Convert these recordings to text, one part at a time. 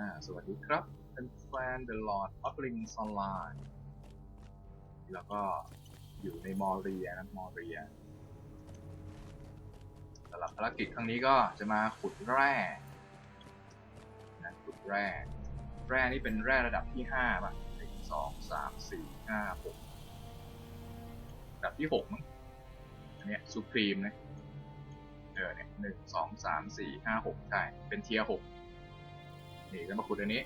อ่าสวัสดีครับเป็นแฟน The Lord of the Rings Online แล้วก็อยู่ในมอเรียนะมอเรียสำหรับภารกิจครั้งนี้ก็จะมาขุดแร่นะขุดแร่ แร่นี่เป็นแร่ระดับที่ห้าป่ะหนึ่งสองสามสี่ห้าหกระดับที่หกมั้งอันเนี้ยสุพรีมนะเออเนี่ยหนึ่งสองสามสี่ห้าหกใช่ เป็นเทียร์หก นี่แล้วมาขุดอันนี้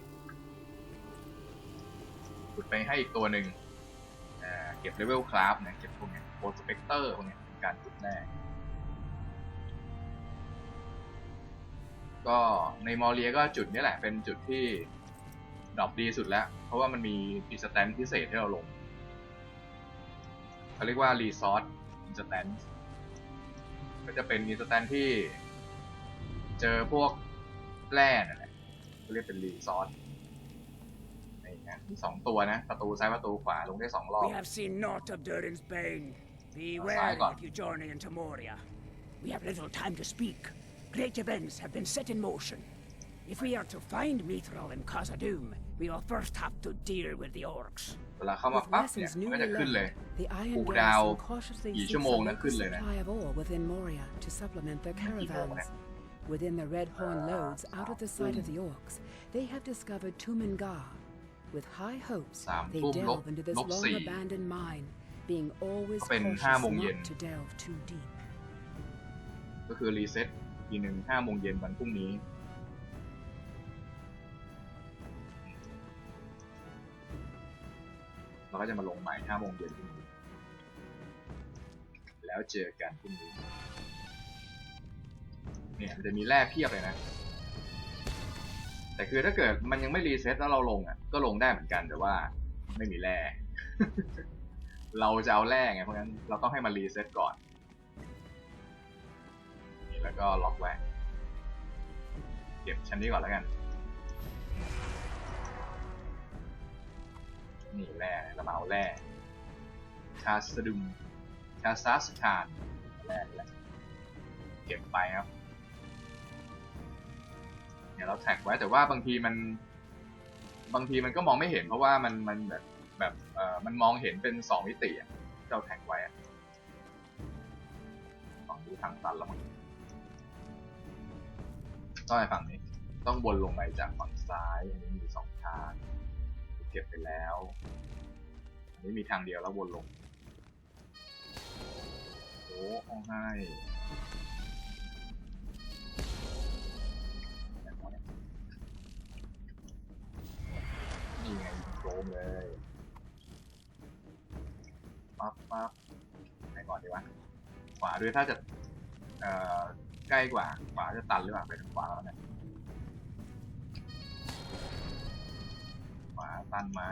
ขุดไปให้อีกตัวหนึ่งเก็บเลเวลคราฟเนี่ยเก็บพวกเนี้ยโปรสเปกเตอร์พวกเนี้ยเป็นการขุดแร่ก็ในมอลเลียก็จุดนี้แหละเป็นจุดที่ดรอปดีสุดแล้ว เพราะว่ามันมีอินสแตนพิเศษให้เราลงเขาเรียกว่ารีซอสอินสแตนก็จะเป็นอินสแตนที่เจอพวกแร่นะ เขาเรียกเป็นรีซอสนี่นะมีสองตัวนะ ประตูซ้ายประตูขวาลงได้สองรอบ We have seen naught of Durin's bane. Be Aside wary God. if you journey into Moria. We have little time to speak. Great events have been set in motion. If we are to find Mithril and Khazad-dûm, we will first have to deal with the orcs. เวลาเข้ามา With ปั๊บเนี่ย lessons มันก็ newly จะขึ้นเลย learned, the Iron ปู่ดาว Garrison cautiously กี่ seeks ชั่วโมง a นะ local ขึ้นเลยนะ supply of ore within Moria to supplement their กี่โมงเนี่ย caravans. Within the Red Horn Ah, lodes, out of the sight of mm. the orcs, they have discovered Tumengar. With high hopes, สาม they ทุ่มลบ delve into this ลบสี่ long abandoned mine, being always ก็เป็น cautious ห้าโมงเย็น not to delve too deep. ก็คือรีเซ็ตทีหนึ่งห้าโมงเย็นวันพรุ่งนี้ เราก็จะมาลงใหม่ห้าโมงเย็นพรุ่งนี้ แล้วเจอกันพรุ่งนี้ เนี่ยมันจะมีแร่เพียบเลยนะ แต่คือถ้าเกิดมันยังไม่รีเซ็ตแล้วเราลงอะ ก็ลงได้เหมือนกันแต่ว่าไม่มีแร่ เราจะเอาแร่ไงเพราะฉะนั้นเราต้องให้มันรีเซ็ตก่อนนี่แล้วก็ล็อกไว้ เก็บชั้นนี้ก่อนแล้วกัน นี่แร่เรามาเอาแร่คาสดุมคาซาสถานแร่แหละเก็บไปครับ เนี่ยเราแท็กไว้แต่ว่าบางทีมันบางทีมันก็มองไม่เห็นเพราะว่ามันมันแบบแบบเออมันมองเห็นเป็นสองมิติอะที่เราแท็กไว้อะฝั่งดูทางตันแล้วมั้งต้องไปฝั่งนี้ ต้องวนลงไปจากฝั่งซ้ายอันนี้มีสองทางเก็บไปแล้ว อันนี้มีทางเดียวแล้ววนลงโอ้เอาให้ นี่ไงโครมเลยปั๊บปั๊บไหนก่อนดีวะขวาด้วยถ้าจะเอ่อใกล้กว่าขวาจะตันหรือเปล่าไปทางขวาแล้วเนี่ยขวาตันไหม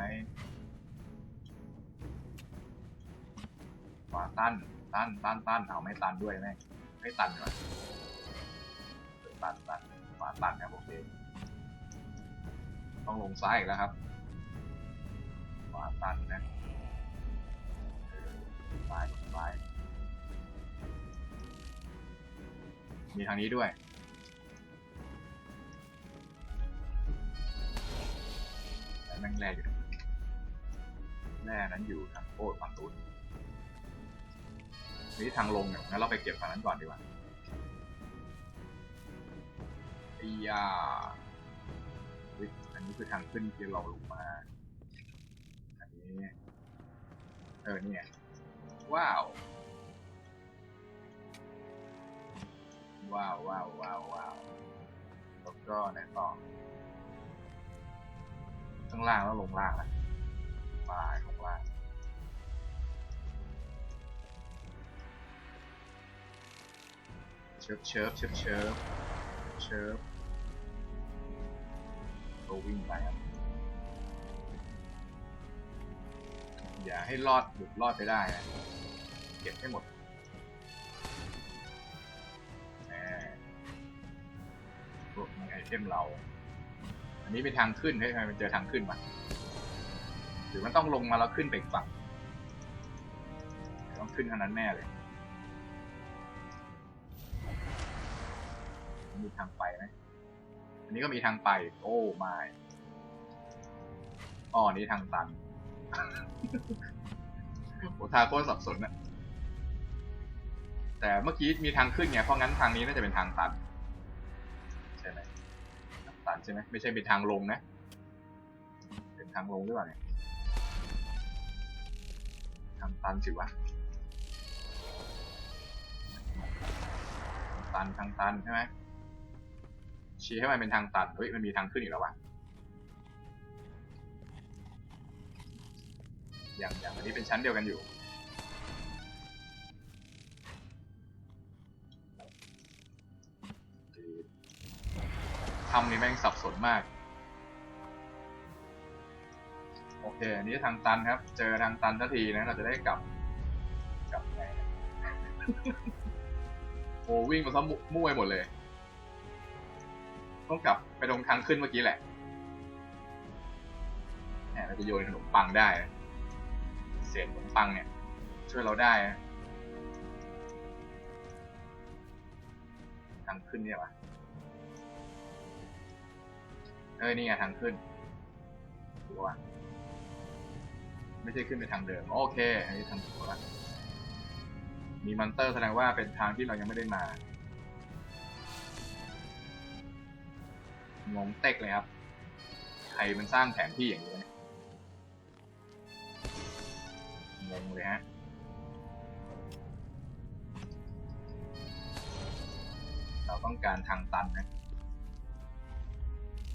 ขวาตันตันตันตันเอาไม่ตันด้วยแม่ไม่ตันเลยตันตันขวาตันครับโอเคต้องลงซ้ายอีกแล้วครับาตันนะเออซ้ายซ้ายมีทางนี้ด้วย แต่แม่งแร่อยู่แร่นั้นอยู่ทางโอ้ฝั่งนู้นนี่ทางลงเนี่ยงั้นเราไปเก็บฝั่งนั้นก่อนดีกว่าอ้ยาอันนี้คือทางขึ้นที่เราลงมา นี้เออเนี่ยว้าว ว้าวว้าวว้าวว้าวแล้วก็ไหนต่อข้างล่างแล้วลงล่างนะปลายลงล่างเชิบเชิบเชิบเชิบเชิบก็วิ่งไปครับ อย่าให้รอดหลุดรอดไปได้นะเก็บให้หมดแหมพวกไอเทมเรา อันนี้เป็นทางขึ้นเฮ้ยทำไมมันเจอทางขึ้นมาหรือมันต้องลงมาแล้วขึ้นไปกฝั่งต้องขึ้นเท่านั้นแน่เลย มีทางไปไหมอันนี้ก็มีทางไป โอ้ไม่อ๋ออันนี้ทางตัน โอ้ทาโคตรสับสนอะแต่เมื่อกี้มีทางขึ้นไงเพราะงั้นทางนี้น่าจะเป็นทางตันใช่ไหมทางตันใช่ไหมไม่ใช่เป็นทางลงนะ เป็นทางลงหรือเปล่าเนี่ยทางตันสิวะทางตันทางตันใช่ไหมชี้ให้มันเป็นทางตันเฮ้ยมันมีทางขึ้นอีกแล้ววะ อย่างอย่างอันนี้เป็นชั้นเดียวกันอยู่ ทำนี่แม่งสับสนมาก โอเค อันนี้ทางตันครับ เจอทางตันทันทีนะ เราจะได้กลับ กลับไงโอ้วิ่งมาซะมุมั่วไปหมดเลย ต้องกลับไปตรงทางขึ้นเมื่อกี้แหละแหมเราจะโยนขนมปังได้นะ เศษขนมปังเนี่ย ช่วยเราได้ทางขึ้นเนี่ยวะเอ้ยนี่ไงทางขึ้นดูว่าไม่ใช่ขึ้นไปทางเดิม โอเค อันนี้ทางถูกล้วมีมอนเตอร์แสดงว่าเป็นทางที่เรายังไม่ได้มางงเต็กเลยครับ ใครมันสร้างแผนที่อย่างนี้ งงเลยฮะเราต้องการทางตันนะ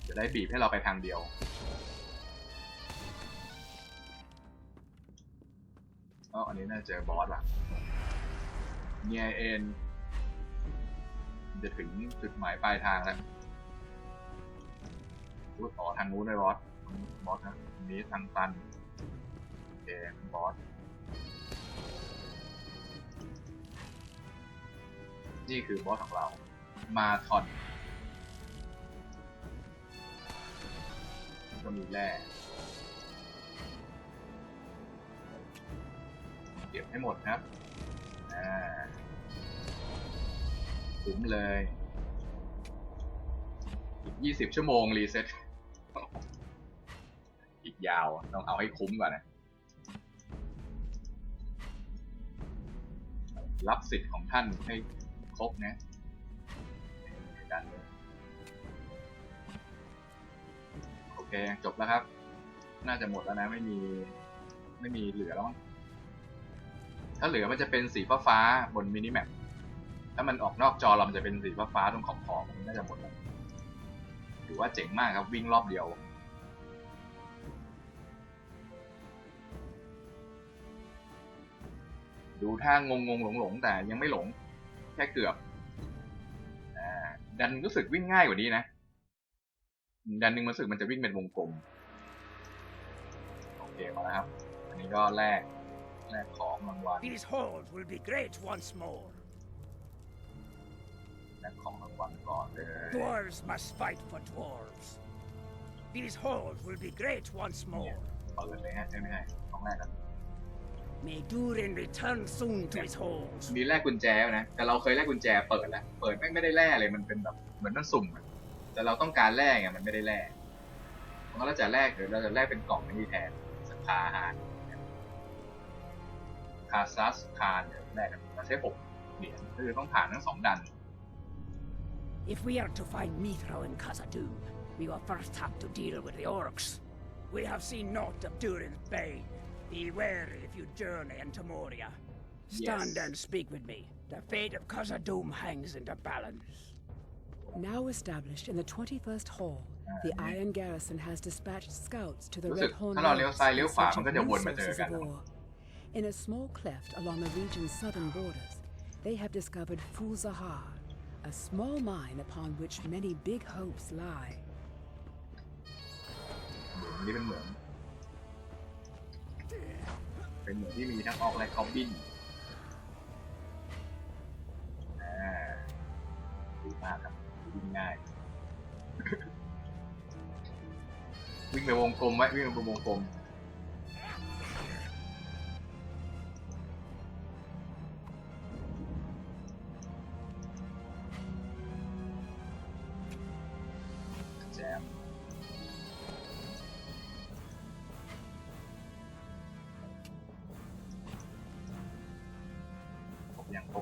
จะได้บีบให้เราไปทางเดียว อ๋อ อันนี้น่าจะบอสว่ะเนียเอ็นจะถึงจุดหมายปลายทางแล้วพูดต่อทางนู้นเลยบอส บอสนะอันนี้ทางตันโอเคบอส นี่คือบอสของเรา มาทอนก็มีแร่เก็บให้หมดครับ อ่าคุ้มเลย อีก 20 ชั่วโมง รีเซ็ต อีกยาว ต้องเอาให้คุ้มก่อนนะ รับสิทธิ์ของท่านให้ ครบนะดันเลยโอเคจบแล้วครับ น่าจะหมดแล้วนะไม่มีไม่มีเหลือแล้วถ้าเหลือมันจะเป็นสีฟ้าฟ้าๆบนมินิแมปถ้ามันออกนอกจอเรามันจะเป็นสีฟ้าฟ้าๆตรงขอบขอบๆมันน่าจะหมดแล้วถือว่าเจ๋งมากครับวิ่งรอบเดียวดูท่างงงๆหลงๆแต่ยังไม่หลง แค่เกือบอ่าดันรู้สึกวิ่งง่ายกว่านี้นะ ดันหนึ่งมันรู้สึกมันจะวิ่งเป็นวงกลม โอเคมาแล้วครับ อันนี้ก็แลกแลกของรางวัล These halls will be great once more. แลกของรางวัลก่อนเลย Dwarves must fight for dwarves. These halls will be great once เนี่ย more. เปิดเลยฮะใช่ไหมฮะต้องแลกกัน May Durin return soon to his halls. มีแลกกุญแจนะ แต่เราเคยแลกกุญแจเปิดแล้ว เปิดแม่งไม่ได้แลกเลย มันเป็นแบบเหมือนมันสุ่มอะแต่เราต้องการแลกไงมันไม่ได้แลกเพราะงั้นเราจะแลกเดี๋ยวเราจะแลกเป็นกล่องนี้แทนสักคาอาหารคาซัสคานเนี่ยแลกกันเราใช้หกเหรียญคือต้องผ่านทั้งสองดัน If we are to find Mithra and Khazad-dûm, we will first have to deal with the orcs. We have seen naught of Durin's bane. Be wary if you journey into Moria. Stand Yes. and speak with me. The fate of Khazad-dûm hangs in the balance. Now established in the 21st Hall, the Iron Garrison has dispatched scouts to the รู้สึก Red Horn ถ้าเราเลี้ยว Lakes ซ้าย in เลี้ยวขวา search มันก็ of จะวนมาเจอ resources กัน of ore. In a small cleft along the region's southern borders, they have discovered Fuzahar, a small mine upon which many big hopes lie. เป็นเหมือนที่มีทั้งออกและคอบบินอ่าดีมากครับวิ่งง่าย วิ่งไปวงกลมไว้วิ่งไปวงกลม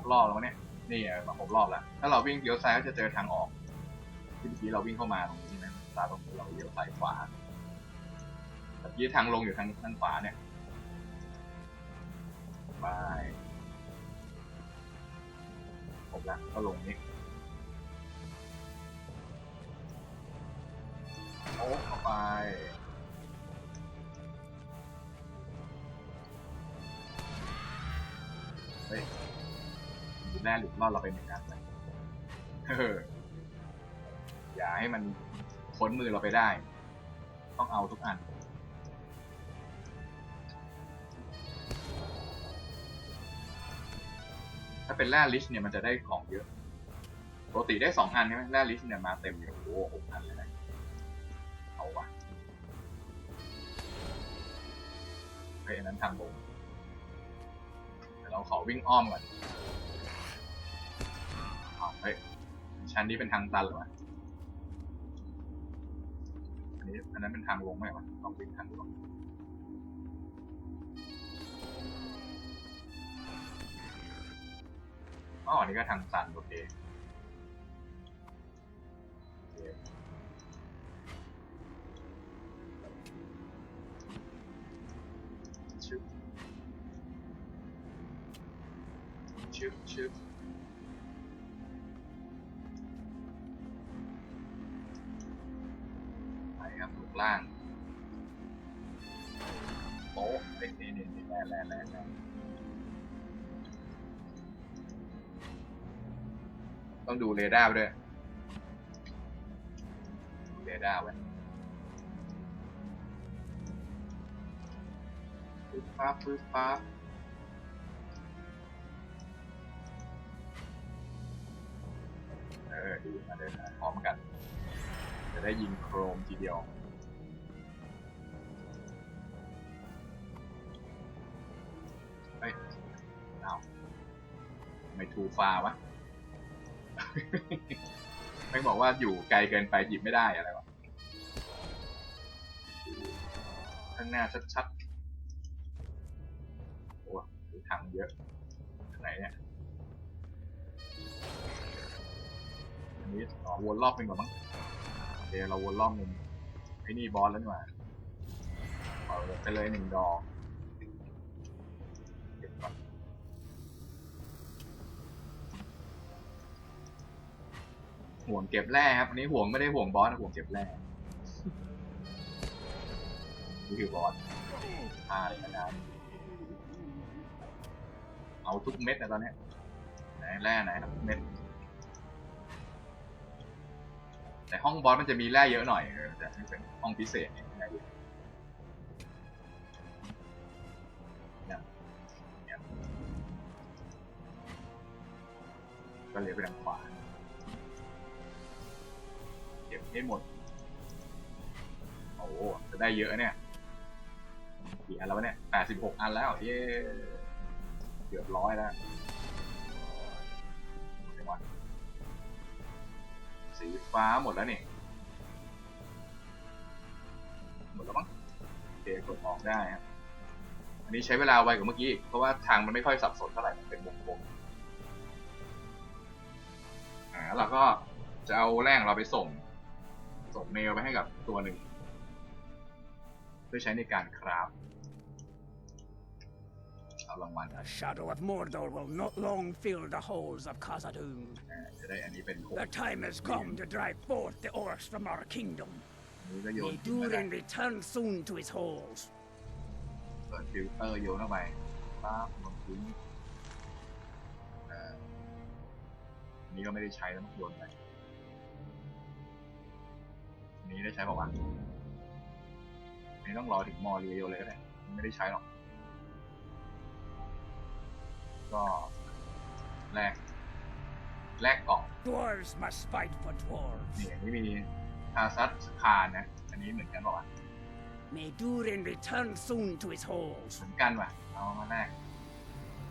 ผมยังครอบแล้วเนี่ยนี่มาครบรอบแล้วถ้าเราวิ่งเลี้ยวซ้ายก็จะเจอทางออกที่เมื่อกี้เราวิ่งเข้ามาตรงนี้นะตาตรงนี้เราเลี้ยวซ้ายขวาแต่ยี่ทางลงอยู่ทางทางขวาเนี่ยไปครบแล้วก็ลงนี้โอ้เข้าไป แร่หลุดรอดเราไปเหมือนกันนะเอออย่าให้มันพ้นมือเราไปได้ ต้องเอาทุกอัน ถ้าเป็นแร่ลิชเนี่ยมันจะได้ของเยอะปกติได้สองอันใช่ไหมแร่ลิชเนี่ยมาเต็มอยู่โอ้หกอันเลยนะเอาวะเฮ้ยอันนั้นทางลงเราขอวิ่งอ้อมก่อน อ้าเฮ้ยชั้นนี้เป็นทางตันเหรอวะอันนี้อันนั้นเป็นทางลงไหมวะต้องวิ่งทางลงอ๋ออันนี้ก็ทางตันโอเคโอเคชึบชึบชึบ นี่นี่นี่แร่แร่แร่ต้องดูเรดาร์ด้วยดูเรดาร์ไว้ปึ๊บปั๊บปึ๊บปั๊บเออดีมาเดินมาพร้อมกัน จะได้ยิงโครมทีเดียว ไม่ทูฟาวะไม่บอกว่าอยู่ไกลเกินไปหยิบไม่ได้อะไรวะข้างหน้าชัดๆโอ้ดูถังเยอะไหนเนี่ยอันนี้อ๋อวนรอบหนึ่งก่อนมั้งโอเคเราวนรอบหนึ่งไอ้นี่บอสแล้วนี่หว่าเอาไปเลยหนึ่งดอกเก็บก่อน ห่วงเก็บแร่ครับอันนี้ห่วงไม่ได้ห่วงบอสนะห่วงเก็บแร่นี่คือบอสอ่าเลยนะเอาทุกเม็ดนะตอนนี้ไหนแร่ไหนทุกเม็ดแต่ห้องบอสมันจะมีแร่เยอะหน่อยเออจะเป็นห้องพิเศษเนี่ยแร่เยอะก็เลี้ยวไปทางขวา ก็บให้หมด โอ้โหจะได้เยอะเนี่ยกี่อันแล้ววะเนี่ยแปดสิบหกอันแล้ว เย้เกือบร้อยแล้วเดี๋ยวก่อนสีฟ้าหมดแล้วนี่ หมดแล้วมั้งโอเคกดออกได้ครับ อันนี้ใช้เวลาไวกว่าเมื่อกี้ เพราะว่าทางมันไม่ค่อยสับสนเท่าไหร่ มันเป็นวงกลมอ่าแล้วเราก็จะเอาแร่งเราไปส่ง ส่งเมลไปให้กับตัวหนึ่ง เพื่อใช้ในการคราฟเอารางวัล The shadow of Mordor will not long fill the halls of Khazad-dûm. อ่าจะได้อันนี้เป็นหก The time has come to drive forth the orcs from our kingdom. อันนี้ก็โยน May ทิ้งไปได้ Durin return soon to his halls. เปิดฟิลเตอร์โยนเข้าไปปั๊บลงทิ้งอ่าอันนี้ก็ไม่ได้ใช้แล้วต้องโยนไปอั นนี้ได้ใช้เปล่าวะอันนี้ต้องรอถึงมอเรียโยนเลยก็ได้ไม่ได้ใช้หรอก ก็แลกแลกกล่อง Dwarves must fight for dwarves. นี่อันนี้มีทาซัสคานนะ อันนี้เหมือนกันเปล่าวะ May Durin return soon to his halls. เหมือนกันว่ะ เอามาแรก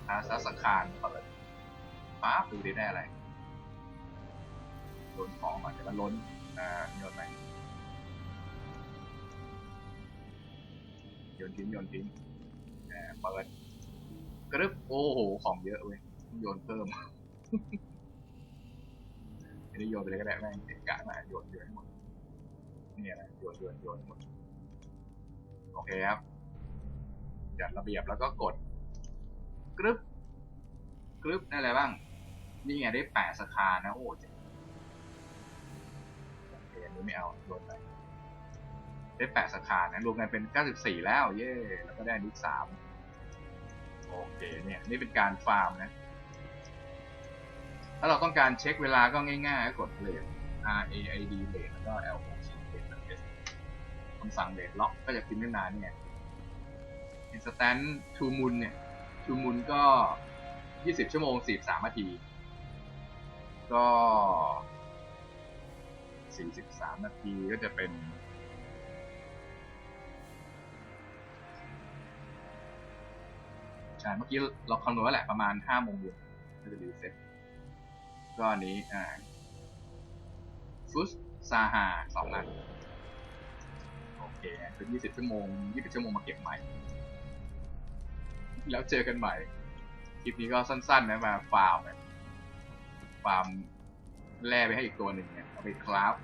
อาซัสคารเปิดป๊าบดูดิได้อะไรโดนของก่อนเดี๋ยวมันล้นอ่าโยนไป ยนทิ้งโยนทิ้งแหมเปิดกรึบโอ้โห ของเยอะเว้ยโยนเพิ่มอันนี้โยนไปเลยก็ได้แม่งเกะกะมาโยนโยนให้หมดนี่นะโยนโยนโยนให้หมดโอเคครับจัดระเบียบแล้วก็กดกรึบกรึบได้อะไรบ้าง นี่ไงได้แปดสคานะโอ้เจ๋งโอเคอันนี้ไม่เอาโยนไป ได้แปดสาขานะรวมกันเป็น 94 แล้วเย่แล้วก็ได้นิกสามโอเคเนี่ยนี่เป็นการฟาร์มนะ ถ้าเราต้องการเช็คเวลาก็ง่ายๆ กดเลท R A I D เลทแล้วก็ L O C เลทแบบนี้คำสั่งเลทล็อกก็จะพิมพ์ขึ้นมาเนี่ย Instant to Moon เนี่ย To Moon ก็ 20 ชั่วโมง 43 นาที ก็ 43 นาทีก็จะเป็น ใช่ เมื่อกี้เราคำนวณไว้แหละประมาณห้าโมงเย็นก็จะรีเซ็ตก็อันนี้อ่าฟุสซาฮาสองอันโอเคเป็นยี่สิบชั่วโมงยี่สิบชั่วโมงมาเก็บใหม่ แล้วเจอกันใหม่ คลิปนี้ก็สั้นๆนะมาฟาร์มนะฟาร์มแร่ไปให้อีกตัวหนึ่งเนี่ยเอาไปคราฟต์